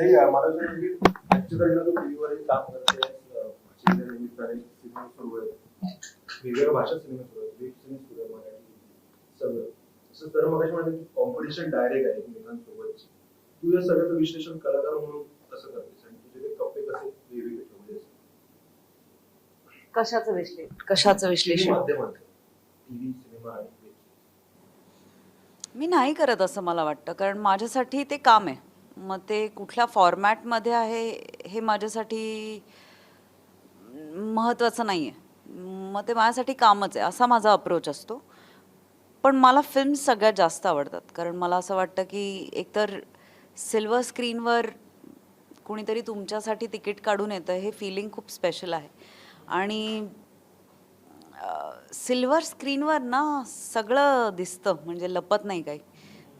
नाही अं, मला असं वाटतं की आजच्याकडनं तू टीव्हीवरही काम करते शिकण्या निमित्ताने सिनेमा सुरू आहे वेगवेगळ्या भाषा सिनेमा सुरू आहेत वेब सिरीज सुरू आहे मराठी सगळं. असं तर मग म्हणते की कॉम्पिटिशन डायरेक्ट आहे एकमेकांसोबतची. तू या सगळ्याचं विश्लेषण कलाकार म्हणून कसं करतेस? आणि तुझे ते कप्पे कसे वेगवेगळे ठेवलेस कशाचं विश्लेषण कशाचं विश्लेषण? माध्यमात टीव्ही सिनेमा आणि web series. मी नाही करत असं मला वाटतं कारण माझ्यासाठी ते काम आहे. मग ते कुठल्या फॉर्मॅटमध्ये आहे हे माझ्यासाठी महत्त्वाचं नाही आहे मग ते माझ्यासाठी कामच आहे असा माझा अप्रोच असतो. पण मला फिल्म सगळ्यात जास्त आवडतात. कारण मला असं वाटतं की एकतर सिल्वर स्क्रीनवर कुणीतरी तुमच्यासाठी तिकीट काढून येतं हे फिलिंग खूप स्पेशल आहे. आणि सिल्वर स्क्रीनवर ना सगळं दिसतं म्हणजे लपत नाही काही.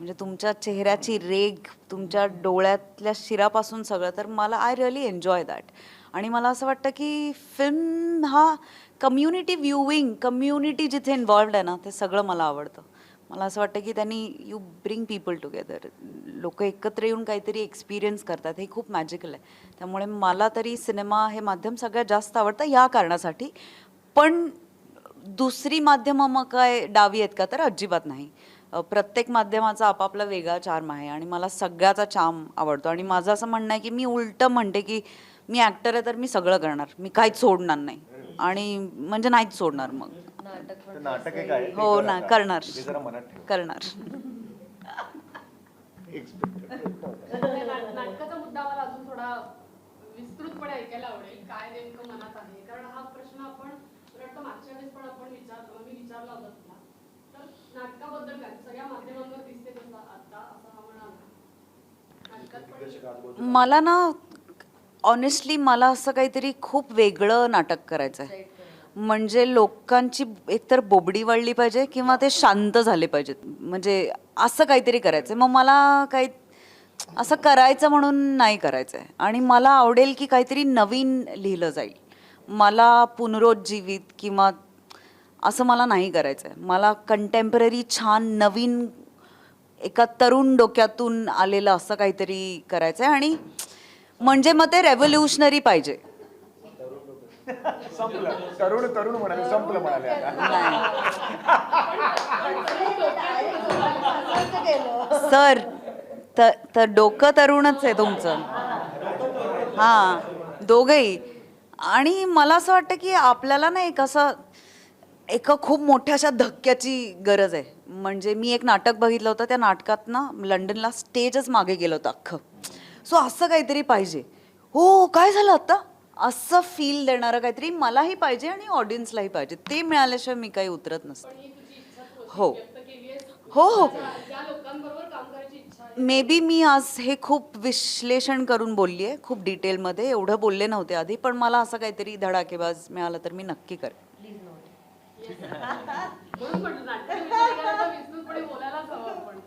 म्हणजे तुमच्या चेहऱ्याची रेग तुमच्या डोळ्यातल्या शिरापासून सगळं तर मला आय रिअली एन्जॉय दॅट आणि मला असं वाटतं की फिल्म हा कम्युनिटी व्ह्यूविंग कम्युनिटी जिथे इन्वॉल्ड आहे ना ते सगळं मला आवडतं. मला असं वाटतं की त्यांनी यू ब्रिंग पीपल टुगेदर लोक एकत्र येऊन काहीतरी एक्सपिरियन्स करतात हे खूप मॅजिकल आहे. त्यामुळे मला तरी सिनेमा हे माध्यम सगळ्यात जास्त आवडतं या कारणासाठी. पण दुसरी माध्यमं मग काय डावी आहेत का तर अजिबात नाही. प्रत्येक माध्यमाचा आपापला वेगळा चार्म आहे आणि मला सगळ्याचा चार्म आवडतो. आणि माझं असं म्हणणं आहे की मी उलटं म्हणते की मी ॲक्टर आहे तर मी सगळं करणार. मी काहीच सोडणार नाही. आणि म्हणजे नाहीच सोडणार मग. नाटक हो ना. करणार. करणार. नाटकाचा मुद्दा मला अजून थोडा विस्तृतपणे ऐकायला आवडेल. काय नेमकं मनात आहे? कारण हा प्रश्न आपण मागच्या वेळेस पण आपण विचार मी विचारला होता. मला ना ऑनेस्टली मला असं काहीतरी खूप वेगळं नाटक करायचं आहे म्हणजे लोकांची एकतर बोबडी वळली पाहिजे किंवा ते शांत झाले पाहिजेत. म्हणजे असं काहीतरी करायचं मग मला काही असं करायचं म्हणून नाही करायचं आहे आणि मला आवडेल की काहीतरी नवीन लिहिलं जाईल. मला पुनरुज्जीवित किंवा असं मला नाही करायचं आहे मला कंटेम्पररी छान नवीन एका तरुण डोक्यातून आलेलं असं काहीतरी करायचं आहे आणि म्हणजे मग ते रेव्होल्युशनरी पाहिजे. संपलं तरुण तरुण म्हणाले संपलं म्हणाले आता. सर तर डोकं तरुणच आहे तुमचं. हां दोघंही. आणि मला असं वाटतं की आपल्याला ना एक असं एका खूप मोठ्या अशा धक्क्याची गरज आहे. म्हणजे मी एक नाटक बघितलं होतं त्या नाटकात ना लंडनला स्टेजच मागे गेलं होतं अख्खं. सो असं काहीतरी पाहिजे. हो काय झालं आता? असं फील देणारं काहीतरी मलाही पाहिजे आणि ऑडियन्सलाही पाहिजे. ते मिळाल्याशिवाय मी काही उतरत नसते. हो. हो हो. मे बी मी आज हे खूप विश्लेषण करून बोलली आहे खूप डिटेलमध्ये एवढं बोलले नव्हते आधी पण मला असं काहीतरी धडाकेबाज मिळालं तर मी नक्की करेन. म्हणून म्हटलं नाट्य विष्णूकडे करायला बोलायलाच हवं आपण.